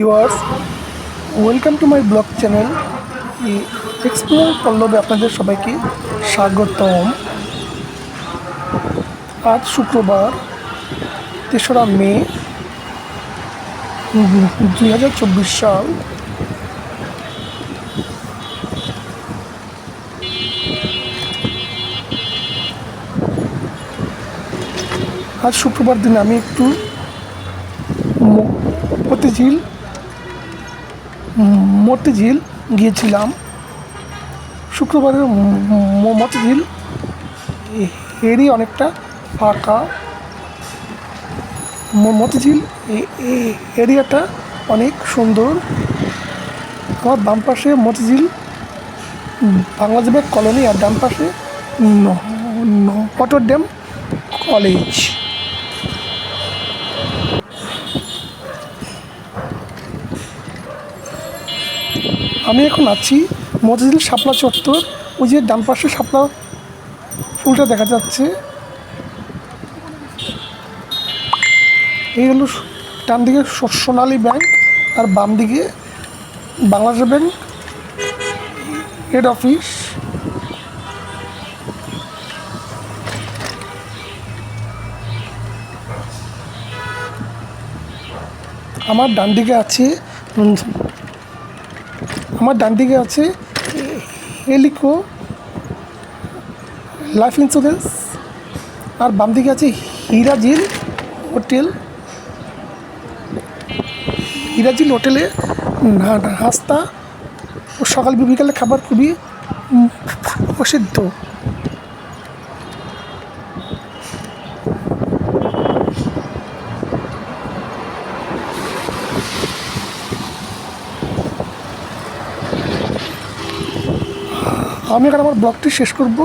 Viewers welcome to my blog channel explore পল্লবে আপনাদের সবাইকে স্বাগতম। আজ শুক্রবার তেসরা মে দুই হাজার চব্বিশ সাল। আজ শুক্রবার দিন আমি একটু উম, মতিঝিল গিয়েছিলাম। শুক্রবারের মতিঝিল এরই অনেকটা ফাঁকা। মতিঝিল এরিয়াটা অনেক সুন্দর। আমার বাম পাশে মতিঝিল বাংলাদেশ কলোনি, আর ডান পাশে নটর ড্যাম কলেজ। আমি এখন আছি মতিঝিল শাপলা চত্বর। ওই যে ডান পাশে শাপলা ফুলটা দেখা যাচ্ছে। এই হলো ডান দিকে সোনালী ব্যাংক, আর বাম দিকে বাংলাদেশ ব্যাংক হেড অফিস আমার ডান দিকে আছে আমার ডান দিকে আছে এলিকো লাইফ ইন্স্যুরেন্স আর বাম দিকে আছে হিরাজিল হোটেল হিরাজিল হোটেলে রাস্তা ও সকাল বিকালে খাবার খুবই প্রসিদ্ধ। আমি এখন আমার ব্লগটি শেষ করব।